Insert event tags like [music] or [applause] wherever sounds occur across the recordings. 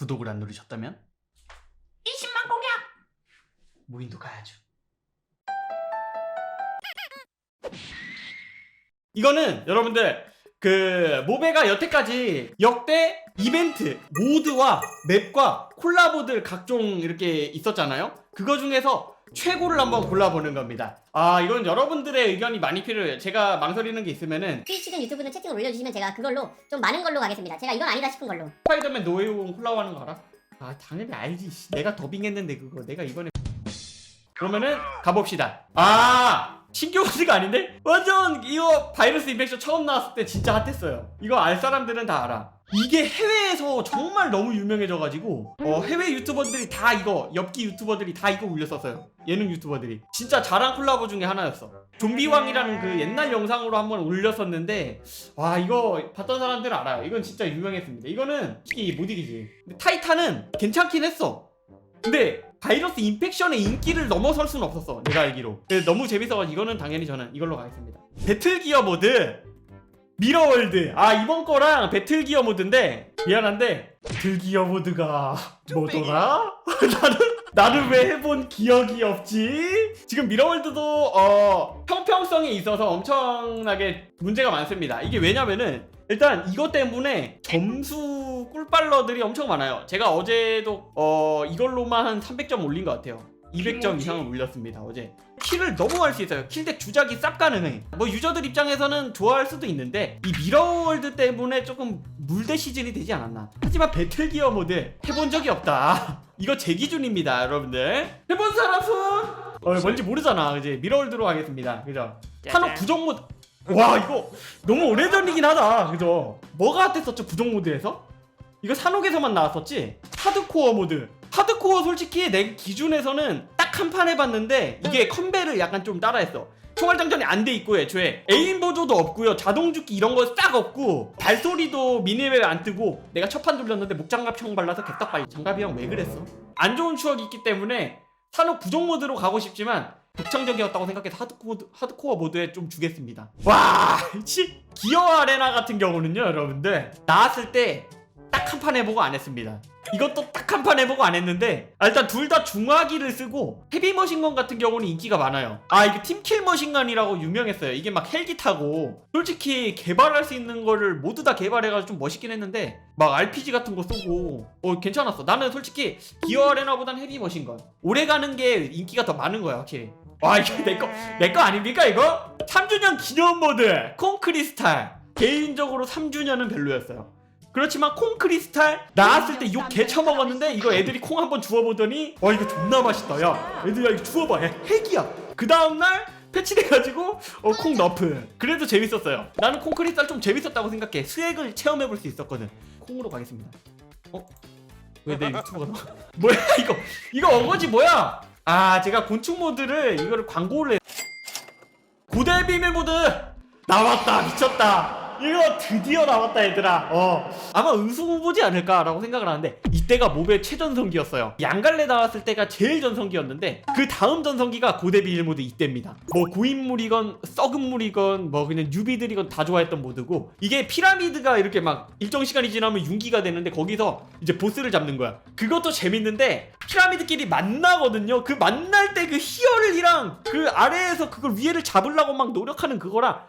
구독을 안 누르셨다면 20만 공약 무인도 가야죠. 이거는 여러분들 그 모베가 여태까지 역대 이벤트 모드와 맵과 콜라보들 각종 이렇게 있었잖아요. 그거 중에서 최고를 한번 골라보는 겁니다. 아 이건 여러분들의 의견이 많이 필요해요. 제가 망설이는 게 있으면은 트위치든 유튜브든 채팅을 올려주시면 제가 그걸로 좀 많은 걸로 가겠습니다. 제가 이건 아니다 싶은 걸로. 스파이더맨 노웨이홈 콜라보하는 거 알아? 아 당연히 알지. 씨. 내가 더빙했는데 그거 내가 이번에 그러면은 가봅시다. 아 모드가 아닌데? 완전 이거 바이러스 인펙션 처음 나왔을 때 진짜 핫했어요. 이거 알 사람들은 다 알아. 이게 해외에서 정말 너무 유명해져가지고 어, 해외 유튜버들이 다 이거 엽기 유튜버들이 다 이거 올렸었어요. 예능 유튜버들이 진짜 잘한 콜라보 중에 하나였어. 좀비왕이라는 그 옛날 영상으로 한번 올렸었는데 와 이거 봤던 사람들은 알아요. 이건 진짜 유명했습니다. 이거는 솔직히 못 이기지. 근데 타이탄은 괜찮긴 했어. 근데 바이러스 인펙션의 인기를 넘어설 수는 없었어. 내가 알기로. 너무 재밌어가지고 이거는 당연히 저는 이걸로 가겠습니다. 배틀기어 모드 미러월드. 아 이번 거랑 배틀기어 모드인데 미안한데 배틀기어 모드가 뭐더라? [laughs] 나는 나는 왜 해본 기억이 없지? 지금 미러월드도 어 평평성에 있어서 엄청나게 문제가 많습니다. 이게 왜냐면은 일단 이것 때문에 점수 꿀빨러들이 엄청 많아요. 제가 어제도 어 이걸로만 한 300점 올린 것 같아요. 200점 이상을 올렸습니다 어제. 킬을 너무 할 수 있어요. 킬덱 주작이 싹 가능해. 뭐 유저들 입장에서는 좋아할 수도 있는데 이 미러월드 때문에 조금 물대 시즌이 되지 않았나. 하지만 배틀기어 모드 해본 적이 없다. [laughs] 이거 제 기준입니다, 여러분들. 해본 사람 손. 어, 뭔지 모르잖아. 이제 미러월드로 하겠습니다. 그죠? 산업 부정 모드. 와 이거 너무 오래전이긴 하다. 그죠? 뭐가 핫했었죠 부정 모드에서? 이거 산옥에서만 나왔었지? 하드코어 모드. 하드코어 솔직히 내 기준에서는 딱 한 판 해봤는데 이게 컨베를 약간 좀 따라했어. 총알 장전이 안 돼 있고 애초에 에임 보조도 없고요 자동 죽기 이런 거 싹 없고 발소리도 미니맵에 안 뜨고 내가 첫판 돌렸는데 목장갑 총 발라서 개떡발리 장갑이 형 왜 그랬어? 안 좋은 추억이 있기 때문에 산업 부정 모드로 가고 싶지만 독창적이었다고 생각해서 하드코어, 하드코어 모드에 좀 주겠습니다. 와, 치 기어 아레나 같은 경우는요, 여러분들 나왔을 때 딱 한 판 해보고 안 했습니다. 이것도 딱 한 판 해보고 안 했는데 아, 일단 둘 다 중화기를 쓰고 헤비 머신건 같은 경우는 인기가 많아요. 아 이게 팀킬 머신건이라고 유명했어요. 이게 막 헬기 타고 솔직히 개발할 수 있는 거를 모두 다 개발해가지고 좀 멋있긴 했는데 막 RPG 같은 거 쏘고 어 괜찮았어. 나는 솔직히 기어 아레나보단 헤비 머신건 오래 가는 게 인기가 더 많은 거야 확실히. 와 이거 내거 내 거 아닙니까 이거? 3주년 기념 모드 콩크리스탈 개인적으로 3주년은 별로였어요. 그렇지만 콩 크리스탈 나왔을 때 욕 개쳐 먹었는데 이거 애들이 콩 한번 주워보더니 와 이거 존나 맛있다. 야 애들 야 이거 주워봐. 야 핵이야. 그 다음날 패치돼가지고 어, 콩 너프. 그래도 재밌었어요. 나는 콩 크리스탈 좀 재밌었다고 생각해. 수액을 체험해볼 수 있었거든. 콩으로 가겠습니다. 어? 왜 내 유튜브가 나와? [laughs] 뭐야 이거. 이거 어거지 뭐야? 아 제가 곤충 모드를 이거를 광고를 해. 고대 비밀 모드! 나왔다 미쳤다 이거 드디어 나왔다 얘들아. 어. 아마 우승 후보지 않을까라고 생각을 하는데 이때가 모베 최전성기였어요. 양갈래 나왔을 때가 제일 전성기였는데 그 다음 전성기가 고대 비밀 모드 이때입니다. 뭐 고인물이건 썩은 물이건 뭐 그냥 뉴비들이건 다 좋아했던 모드고 이게 피라미드가 이렇게 막 일정 시간이 지나면 융기가 되는데 거기서 이제 보스를 잡는 거야. 그것도 재밌는데 피라미드끼리 만나거든요. 그 만날 때그 히어를이랑 그 아래에서 그걸 위에를 잡으려고 막 노력하는 그거랑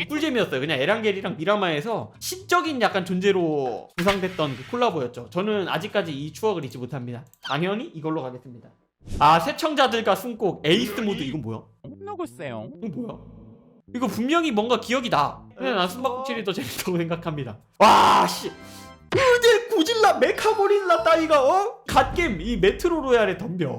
개꿀잼이었어요. 그냥 에란겔이랑 미라마에서 신적인 약간 존재로 구상됐던 그 콜라보였죠. 저는 아직까지 이 추억을 잊지 못합니다. 당연히 이걸로 가겠습니다. 아 세청자들과 숨곡 에이스 모드 이건 뭐야? 누구세요? 이거 뭐야? 이거 분명히 뭔가 기억이 나. 근데 난 숨바꼭질이 더 재밌다고 생각합니다. 와 씨. 그게 고질라 메카고릴라 따위가 어? 갓겜 이 메트로 로얄에 덤벼.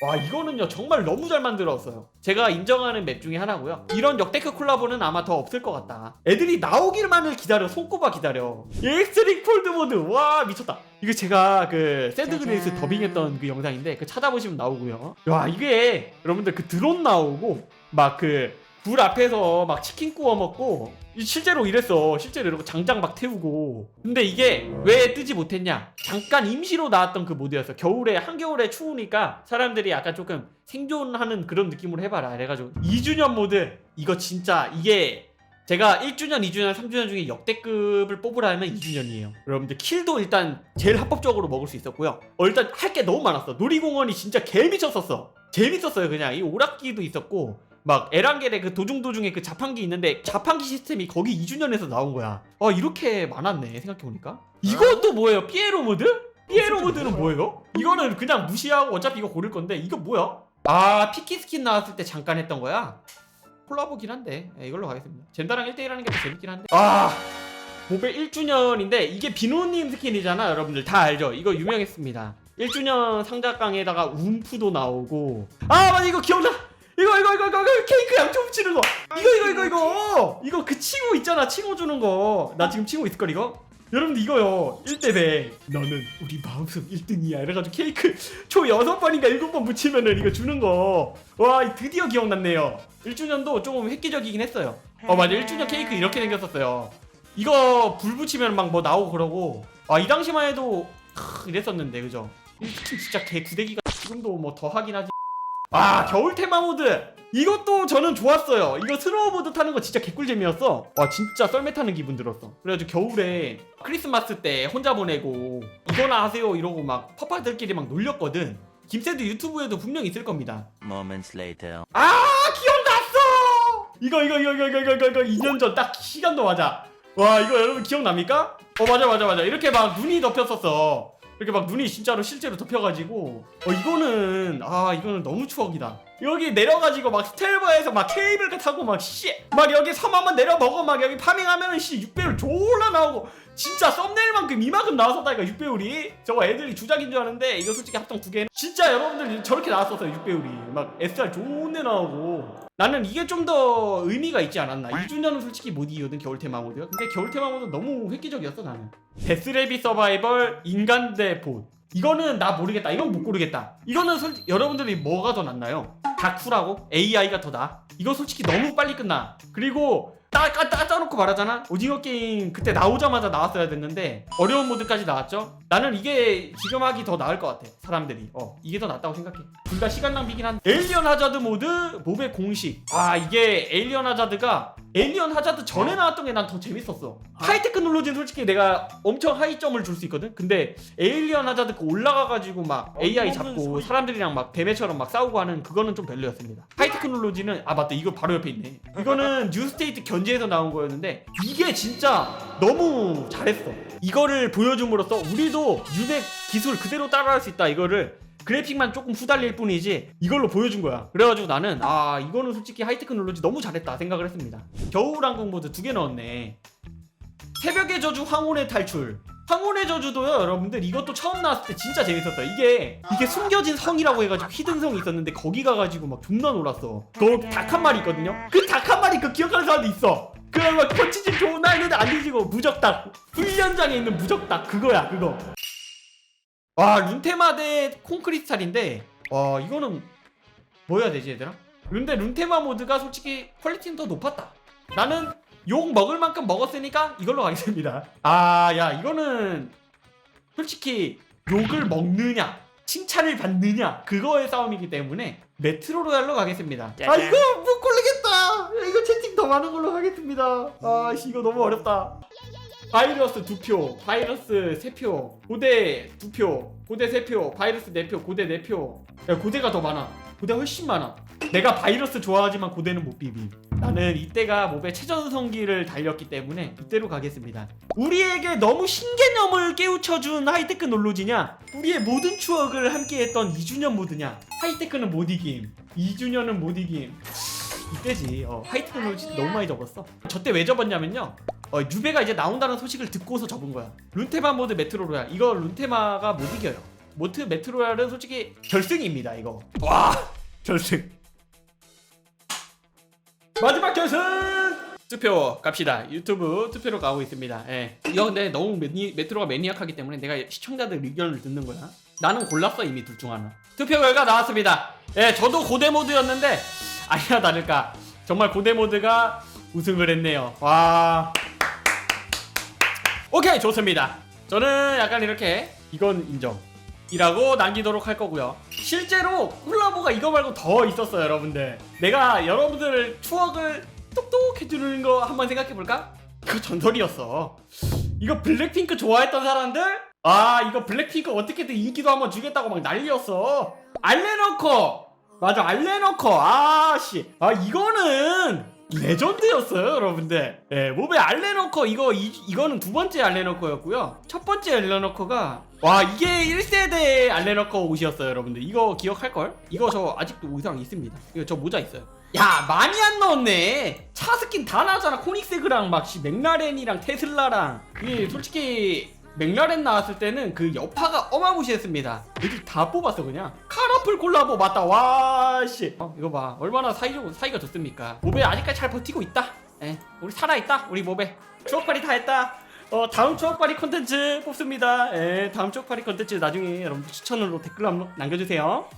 와 이거는요 정말 너무 잘 만들었어요. 제가 인정하는 맵 중에 하나고요. 이런 역대급 콜라보는 아마 더 없을 것 같다. 애들이 나오기만을 기다려 손꼽아 기다려. 엑스트릭 폴드 모드. 와 미쳤다. 이거 제가 그 샌드그레이스. 더빙했던 그 영상인데 그 찾아보시면 나오고요. 와 이게 여러분들 그 드론 나오고 막 그 불 앞에서 막 치킨 구워 먹고 이 실제로 이랬어 실제로 이러고 장장 막 태우고 근데 이게 왜 뜨지 못했냐 잠깐 임시로 나왔던 그 모드였어 겨울에 한겨울에 추우니까 사람들이 약간 조금 생존하는 그런 느낌으로 해봐라 그래가지고 2주년 모드 이거 진짜 이게 제가 1주년, 2주년, 3주년 중에 역대급을 뽑으라면 2주년이에요. 여러분들 킬도 일단 제일 합법적으로 먹을 수 있었고요. 어, 일단 할 게 너무 많았어. 놀이공원이 진짜 개 미쳤었어. 재밌었어요. 그냥 이 오락기도 있었고 막 에란겔의 그 도중 도중에 그 자판기 있는데 자판기 시스템이 거기 2주년에서 나온 거야. 어 이렇게 많았네 생각해 보니까. 이것도 뭐예요? 피에로 모드? 피에로 모드는 뭐예요? 이거는 그냥 무시하고 어차피 이거 고를 건데 이거 뭐야? 아 피키 스킨 나왔을 때 잠깐 했던 거야? 콜라보긴 한데 예, 이걸로 가겠습니다. 젠다랑 1대1 하는 게 더 재밌긴 한데 아 모베 1주년인데 이게 비노님 스킨이잖아 여러분들 다 알죠? 이거 유명했습니다. 1주년 상자깡에다가 움프도 나오고 아 맞아 이거 기억나 이거 이거 이거 이거, 이거 케이크 양초 붙이는 거. 이거 이거 이거 이거. 이거 그 칭호 있잖아. 칭호 주는 거 나 지금 칭호 있을걸 이거? 여러분들 이거요. 1대 100 너는 우리 마음속 1등이야. 이래가지고 케이크 [laughs] 초 6번인가 7번 붙이면은 이거 주는 거와 드디어 기억났네요. 1주년도 조금 획기적이긴 했어요. 어 맞아. 1주년 케이크 이렇게 생겼었어요. 이거 불 붙이면 막 뭐 나오고 그러고. 아 이 당시만 해도 크, 이랬었는데 그죠? 이 스킨 진짜 개 구대기가 지금도 뭐 더 하긴 하지 아 겨울 테마 모드. 이것도 저는 좋았어요. 이거 스노우보드 타는 거 진짜 개꿀잼이었어. 와 진짜 썰매 타는 기분 들었어. 그래가지고 겨울에 크리스마스 때 혼자 보내고 이거나 하세요 이러고 막 퍼파들끼리 막 놀렸거든. 김세드 유튜브에도 분명 있을 겁니다. Moments later. 아 기억났어! 이거 이거 이거 이거 이거 이거 이거 2년 전 딱 시간도 맞아. 와 이거 여러분 기억납니까? 어 맞아 맞아 맞아. 이렇게 막 눈이 덮였었어 이렇게 막 눈이 진짜로 실제로 덮여가지고 어 이거는 아 이거는 너무 추억이다 여기 내려가지고 막 스텔버에서 막 케이블 타고 막 씨 막 여기 섬 한번 내려 먹어. 막 여기 파밍하면은 씨 6배율 졸라 나오고. 진짜 썸네일만큼 이만큼 나왔었다니까 6배율이. 저거 애들이 주작인 줄 아는데 이거 솔직히 합성 두 개는. 진짜 여러분들 저렇게 나왔었어요 6배율이. 막 SR 좋은 데 나오고. 나는 이게 좀 더 의미가 있지 않았나. 2주년은 솔직히 못 이기거든 겨울 테마 모드가. 근데 겨울 테마 모드 너무 획기적이었어 나는. 데스레비 서바이벌 인간 대봇 이거는 나 모르겠다 이건 못 고르겠다 이거는 솔직히 여러분들이 뭐가 더 낫나요? 다쿠라고? AI가 더 나아? 이거 솔직히 너무 빨리 끝나 그리고 따, 따, 따져놓고 말하잖아? 오징어 게임 그때 나오자마자 나왔어야 됐는데 어려운 모드까지 나왔죠? 나는 이게 지금 하기 더 나을 것 같아 사람들이. 어 이게 더 낫다고 생각해. 둘 다 시간 낭비긴 한데. 에일리언 하자드 모드 몹의 공식. 아 이게 에일리언 하자드가 에일리언 하자드 전에 나왔던 게 난 더 재밌었어. 하이 테크놀로지는 솔직히 내가 엄청 하이점을 줄 수 있거든? 근데 에일리언 하자드 그 올라가가지고 막 AI 잡고 사람들이랑 막 뱀애처럼 막 싸우고 하는 그거는 좀 별로였습니다. 하이 테크놀로지는 아 맞다. 이거 바로 옆에 있네. 이거는 뉴스테이트 견 제에서 나온 거였는데 이게 진짜 너무 잘했어. 이거를 보여줌으로써 우리도 유네 기술 그대로 따라할 수 있다. 이거를 그래픽만 조금 후달릴 뿐이지 이걸로 보여준 거야. 그래가지고 나는 아 이거는 솔직히 하이테크놀로지 너무 잘했다 생각을 했습니다. 겨울항공 모드 두 개 넣었네. 새벽의 저주 황혼의 탈출. 황혼의 저주도요 여러분들. 이것도 처음 나왔을 때 진짜 재밌었다. 이게 이게 숨겨진 성이라고 해가지고 히든 성이 있었는데 거기 가가지고 막 존나 놀았어. 그 닭 한 마리 있거든요. 그 닭 한 마리 그 기억하는 사람도 있어. 그막 펀치질 존나 했는데 안 뒤지고 무적닭 훈련장에 있는 무적닭 그거야 그거. 와 룬테마 대 콘크리스탈인데 와 이거는 뭐 해야 되지 얘들아? 근데 룬테마 모드가 솔직히 퀄리티는 더 높았다. 나는 욕 먹을 만큼 먹었으니까 이걸로 가겠습니다. 아 야 이거는 솔직히 욕을 먹느냐 칭찬을 받느냐 그거의 싸움이기 때문에 메트로 로얄로 가겠습니다. 아. 이거 못 이거 채팅 더 많은 걸로 가겠습니다 아 씨 이거 너무 어렵다 바이러스 두 표, 바이러스 세 표, 고대 두 표, 고대 세 표, 바이러스 네 표, 고대 네 표. 야 고대가 더 많아. 고대 훨씬 많아. 내가 바이러스 좋아하지만 고대는 못 비빔. 나는 이때가 몹의 최전성기를 달렸기 때문에 이때로 가겠습니다. 우리에게 너무 신개념을 깨우쳐준 하이테크 놀로지냐? 우리의 모든 추억을 함께했던 2주년 모드냐? 하이테크는 못 이김. 2주년은 못 이김. 이때지. 어, 놀로지 너무 많이 접었어. 저때 왜 접었냐면요. 어, 유베가 이제 나온다는 소식을 듣고서 접은 거야. 룬테마 모드 메트로로얄. 이거 룬테마가 못 이겨요. 모트 메트로얄은 솔직히 결승입니다. 이거. 와 결승. 마지막 결승. 투표 갑시다. 유튜브 투표로 가고 있습니다. 예. 이거 근데 너무 매니, 메트로가 매니악하기 때문에 내가 시청자들 의견을 듣는 거야. 나는 골랐어 이미 둘 중 하나. 투표 결과 나왔습니다. 예, 저도 고대 모드였는데 아니야 다를까. 정말 고대 모드가 우승을 했네요. 와. 오케이 좋습니다. 저는 약간 이렇게 이건 인정. 이라고 남기도록 할 거고요. 실제로 콜라보가 이거 말고 더 있었어요, 여러분들. 내가 여러분들 추억을 똑똑해지는 거 한번 생각해볼까? 그거 전설이었어 이거 블랙핑크 좋아했던 사람들? 아 이거 블랙핑크 어떻게든 인기도 한번 주겠다고 막 난리였어 알레너커 맞아 알레너커. 아씨. 아 이거는 레전드였어요 여러분들. 예 모베 알레너커 이거 이, 이거는 두 번째 알레너커였고요. 첫 번째 알레너커가 와 이게 1세대 알레너커 옷이었어요 여러분들. 이거 기억할걸? 이거 저 아직도 의상 있습니다. 이거 저 모자 있어요. 야 많이 안 넣었네. 차 스킨 다 나왔잖아. 코닉세그랑 막 씨, 맥라렌이랑 테슬라랑. 이게 솔직히 맥라렌 나왔을 때는 그 여파가 어마무시했습니다. 애들 다 뽑았어 그냥. 카라풀 콜라보 맞다. 와 씨. 어, 이거 봐. 얼마나 사이좋 사이가 좋습니까? 모베 아직까지 잘 버티고 있다. 예 우리 살아 있다 우리 모베. 추억팔이 다 했다. 어 다음 추억팔이 콘텐츠 뽑습니다. 예 다음 추억팔이 콘텐츠 나중에 여러분 추천으로 댓글로 남겨주세요